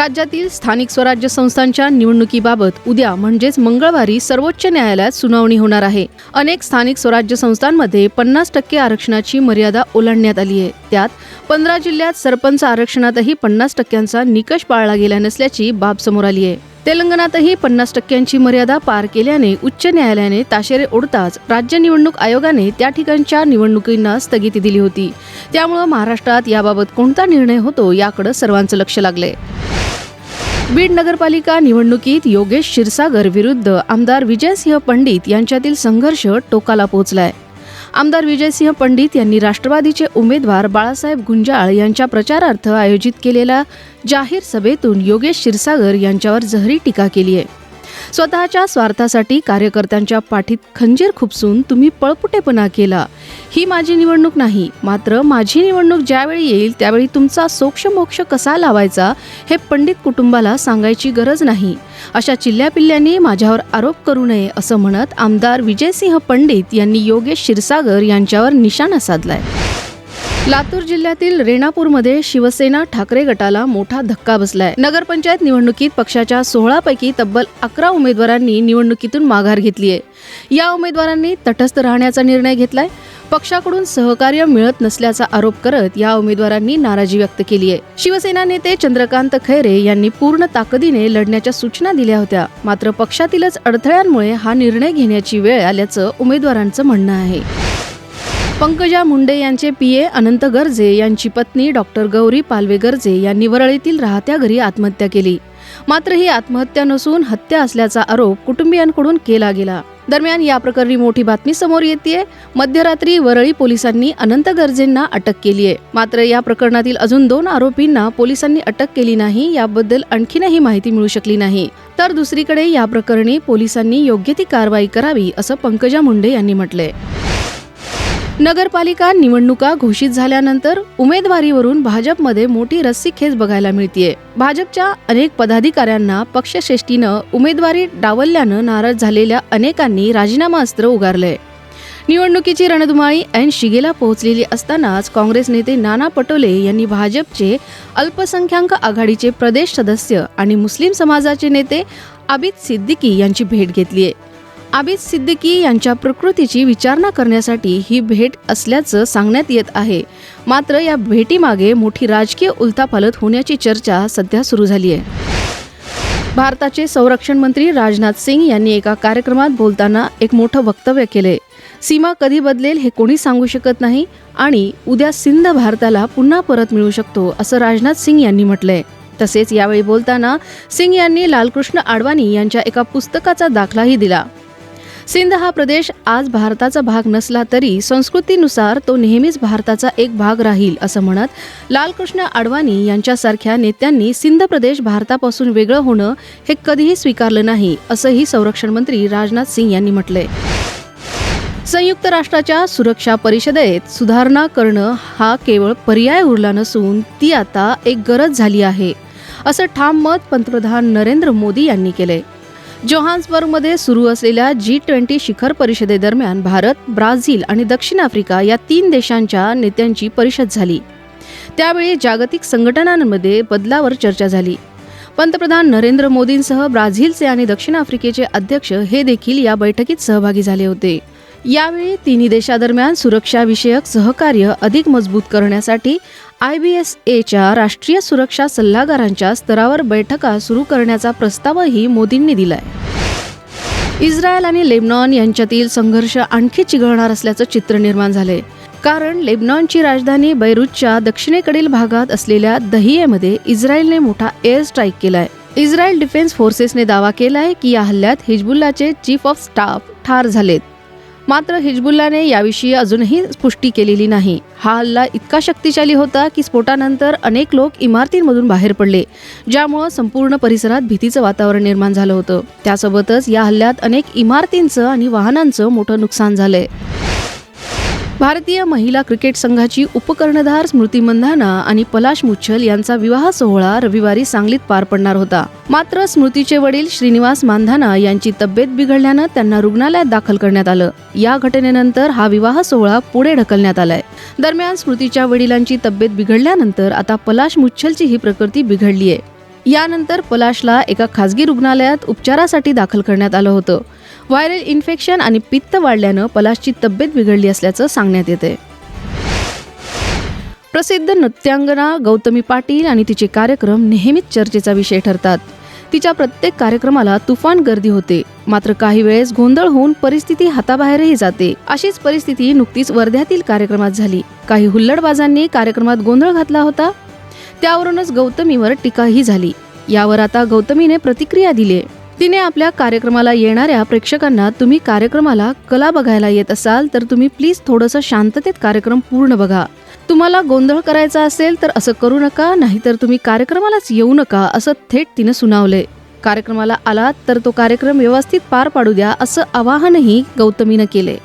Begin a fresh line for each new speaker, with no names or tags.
राज्यातील स्थानिक स्वराज्य संस्थांच्या निवडणुकीबाबत उद्या म्हणजेच मंगळवारी सर्वोच्च न्यायालयात सुनावणी होणार आहे. अनेक स्थानिक स्वराज्य संस्थांमध्ये पन्नास टक्के आरक्षणाची मर्यादा ओलांडण्यात आली आहे. त्यात पंधरा जिल्ह्यात सरपंच आरक्षणातही पन्नास टक्क्यांचा निकष पाळला गेला नसल्याची बाब समोर आली आहे. तेलंगणातही पन्नास टक्क्यांची मर्यादा पार केल्याने उच्च न्यायालयाने ताशेरे ओढताच राज्य निवडणूक आयोगाने त्या ठिकाणच्या निवडणुकींना स्थगिती दिली होती. त्यामुळं महाराष्ट्रात याबाबत कोणता निर्णय होतो याकडे सर्वांचं लक्ष लागलंय. बीड नगरपालिका निवडणुकीत योगेश क्षीरसागर विरुद्ध आमदार विजयसिंह पंडित यांच्यातील संघर्ष टोकाला पोहोचलाय. आमदार विजयसिंह पंडित यांनी राष्ट्रवादीचे उमेदवार बाळासाहेब गुंजाळ यांच्या प्रचारार्थ आयोजित केलेल्या जाहीर सभेतून योगेश क्षीरसागर यांच्यावर जहरी टीका केली आहे स्वतःच्या स्वार्थासाठी कार्यकर्त्यांच्या पाठीत खंजीर खुपसून तुम्ही पळपुटेपणा केला. ही माझी निवडणूक नाही मात्र माझी निवडणूक ज्यावेळी येईल त्यावेळी तुमचा सोक्षमोक्ष कसा लावायचा हे पंडित कुटुंबाला सांगायची गरज नाही. अशा चिल्ल्यापिल्ल्यांनी माझ्यावर आरोप करू नये असं म्हणत आमदार विजयसिंह पंडित यांनी योगेश क्षीरसागर यांच्यावर निशाणा साधलाय. लातूर जिल्ह्यातील रेणापूरमध्ये शिवसेना ठाकरे गटाला मोठा धक्का बसलाय. नगरपंचायत निवडणुकीत पक्षाच्या सोहळापैकी तब्बल अकरा उमेदवारांनी निवडणुकीतून माघार घेतली आहे या उमेदवारांनी तटस्थ राहण्याचा निर्णय घेतलाय. पक्षाकडून सहकार्य मिळत नसल्याचा आरोप करत या उमेदवारांनी नाराजी व्यक्त केली आहे शिवसेना नेते चंद्रकांत खैरे यांनी पूर्ण ताकदीने लढण्याच्या सूचना दिल्या होत्या. मात्र पक्षातीलच अडथळ्यांमुळे हा निर्णय घेण्याची वेळ आल्याचं उमेदवारांचं म्हणणं आहे. पंकजा मुंडे यांचे पीए अनंत गर्जे यांची पत्नी डॉक्टर गौरी पालवे गर्जे यांनी वरळीतील राहत्या घरी आत्महत्या केली. मात्र ही आत्महत्या नसून हत्या असल्याचा आरोप कुटुंबियांकडून केला गेला. दरम्यान या प्रकरणी मोठी बातमी समोर येते मध्यरात्री वरळी पोलिसांनी अनंत गर्जेंना अटक केली आहे. मात्र या प्रकरणातील अजून दोन आरोपींना पोलिसांनी अटक केली नाही याबद्दल आणखीनही माहिती मिळू शकली नाही. तर दुसरीकडे या प्रकरणी पोलिसांनी योग्य ती कारवाई करावी असं पंकजा मुंडे यांनी म्हटलंय. नगरपालिका निवडणुका घोषित झाल्यानंतर उमेदवारीवरून भाजपमध्ये मोठी रस्सीखेच बघायला मिळतीये. भाजपच्या अनेक पदाधिकाऱ्यांना पक्षश्रेष्ठीनं उमेदवारी डावलल्यानं नाराज झालेल्या अनेकांनी राजीनामा अस्त्र उगारलंय. निवडणुकीची रणधुमाळी ऐन शिगेला पोहोचलेली असतानाच काँग्रेस नेते नाना पटोले यांनी भाजपचे अल्पसंख्याक आघाडीचे प्रदेश सदस्य आणि मुस्लिम समाजाचे नेते आबिद सिद्दीकी यांची भेट घेतली आहे आबिद सिद्दीकी यांच्या प्रकृतीची विचारणा करण्यासाठी ही भेट असल्याचं सांगण्यात येत आहे. मात्र या भेटीमागे मोठी राजकीय उलथापालत होण्याची चर्चा सध्या सुरू झाली आहे भारताचे संरक्षण मंत्री राजनाथ सिंग यांनी एका कार्यक्रमात बोलताना एक मोठं वक्तव्य केले सीमा कधी बदलेल हे कोणी सांगू शकत नाही आणि उद्या सिंध भारताला पुन्हा परत मिळू शकतो असं राजनाथ सिंग यांनी म्हटलंय. तसेच यावेळी बोलताना सिंग यांनी लालकृष्ण आडवाणी यांच्या एका पुस्तकाचा दाखलाही दिला. सिंध हा प्रदेश आज भारताचा भाग नसला तरी संस्कृतीनुसार तो नेहमीच भारताचा एक भाग राहील असं म्हणत लालकृष्ण आडवाणी यांच्यासारख्या नेत्यांनी सिंध प्रदेश भारतापासून वेगळं होणं हे कधीही स्वीकारलं नाही असंही संरक्षण मंत्री राजनाथ सिंग यांनी म्हटलंय. संयुक्त राष्ट्राच्या सुरक्षा परिषदेत सुधारणा करणं हा केवळ पर्याय उरला नसून ती आता एक गरज झाली आहे असं ठाम मत पंतप्रधान नरेंद्र मोदी यांनी केलंय. जोहान्सबर्गमध्ये सुरू असलेल्या जी ट्वेंटी शिखर परिषदेदरम्यान भारत ब्राझील आणि दक्षिण आफ्रिका या तीन देशांच्या नेत्यांची परिषद झाली. त्यावेळी जागतिक संघटनांमध्ये बदलावर चर्चा झाली. पंतप्रधान नरेंद्र मोदींसह ब्राझीलचे आणि दक्षिण आफ्रिकेचे अध्यक्ष हे देखील या बैठकीत सहभागी झाले होते. यावेळी तिन्ही देशादरम्यान सुरक्षाविषयक सहकार्य अधिक मजबूत करण्यासाठी आय बी एस एच्या राष्ट्रीय सुरक्षा सल्लागारांच्या स्तरावर बैठका सुरू करण्याचा प्रस्तावही मोदींनी दिलाय. इस्रायल आणि लेबनॉन यांच्यातील संघर्ष आणखी चिघळणार असल्याचं चित्र निर्माण झालंय. कारण लेबनॉनची राजधानी बैरूतच्या दक्षिणेकडील भागात असलेल्या दहियेमध्ये इस्रायलने मोठा एअर स्ट्राईक केलाय. इस्रायल डिफेन्स फोर्सेसने दावा केलाय की या हल्ल्यात हिजबुल्लाचे चीफ ऑफ स्टाफ ठार झालेत. मात्र हिजबुल्लाने याविषयी अजूनही पुष्टी केलेली नाही. हा हल्ला इतका शक्तिशाली होता की स्फोटानंतर अनेक लोक इमारतींमधून बाहेर पडले ज्यामुळं संपूर्ण परिसरात भीतीचं वातावरण निर्माण झालं होतं. त्यासोबतच या हल्ल्यात अनेक इमारतींचं आणि वाहनांचं मोठं नुकसान झालंय. भारतीय महिला क्रिकेट संघाची उपकर्णधार स्मृती मंधाना आणि पलाश मुच्छल यांचा विवाह सोहळा रविवारी सांगलीत पार पडणार होता. मात्र स्मृतीचे वडील श्रीनिवास मांधाना यांची तब्येत बिघडल्यानं त्यांना रुग्णालयात दाखल करण्यात आलं. या घटनेनंतर हा विवाह सोहळा पुढे ढकलण्यात आलाय. दरम्यान स्मृतीच्या वडिलांची तब्येत बिघडल्यानंतर आता पलाश मुच्छलची ही प्रकृती बिघडली आहे यानंतर पलाशला एका खासगी रुग्णालयात उपचारासाठी दाखल करण्यात आलं होतं. व्हायरल इन्फेक्शन आणि पित्त वाढल्यानं पलाशची तब्येत बिघडली असल्याचं सांगण्यात येते प्रसिद्ध नृत्यांगना गौतमी पाटील आणि तिचे कार्यक्रम नेहमीच चर्चेचा विषय ठरतात. तिच्या प्रत्येक कार्यक्रमाला तुफान गर्दी होते. मात्र काही वेळेस गोंधळ होऊन परिस्थिती हाताबाहेरही जाते. अशीच परिस्थिती नुकतीच वर्ध्यातील कार्यक्रमात झाली. काही हुल्लडबाजांनी कार्यक्रमात गोंधळ घातला होता. त्यावरूनच गौतमीवर टीकाही झाली. यावर आता गौतमीने प्रतिक्रिया दिली तिने आपल्या कार्यक्रमाला येणाऱ्या प्रेक्षकांना तुम्ही कार्यक्रमाला कला बघायला येत असाल तर तुम्ही प्लीज थोडंसं शांततेत कार्यक्रम पूर्ण बघा. तुम्हाला गोंधळ करायचा असेल तर असं करू नका नाहीतर तुम्ही कार्यक्रमालाच येऊ नका असं थेट तिनं सुनावले. कार्यक्रमाला आलात तर तो कार्यक्रम व्यवस्थित पार पाडू द्या असं आवाहनही गौतमीनं केले.